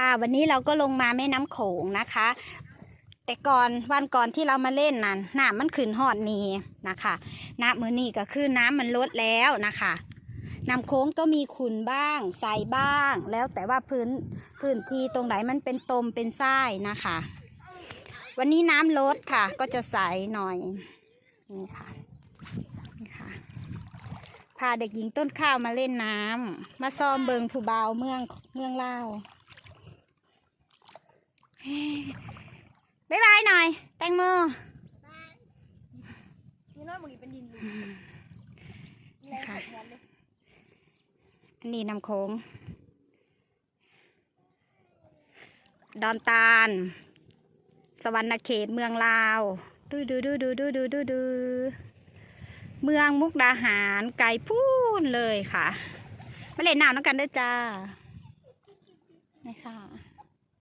ค่ะวันนี้เราก็ลงมาแม่น้ำโขงนะคะ แต่ก่อนวันก่อนที่เรามาเล่นนั้นน้ำมันขึ้นหอดนี้นะคะน้ำมือนี้ก็คือน้ำมันลดแล้วนะคะน้ำโค้งก็มีขุนบ้างใสบ้าง แล้วแต่ว่าพื้นพื้นที่ตรงไหนมันเป็นตมเป็นทรายนะคะ วันนี้น้ำลดค่ะ ก็จะใสหน่อยนี่ค่ะนี่ค่ะพาเด็กหญิงต้นข้าวมาเล่นน้ำมาซ้อมเบิงผู้บ่าวเมืองเมืองลาว บ๊ายบายหน่อย แตงโมนี่น้อยมึงนี่เป็นดินลูกแรงค่ะกดหัวเลยอันนี้น้ำโค้ง ดอนตาล สวรรณเขตเมืองลาว ดูดูดูดูดูดูดูดูเมืองมุกดาหารไกลพูนเลยค่ะ มาเล่นน้ำน้ำกันเด้วยจ้านี่ค่ะ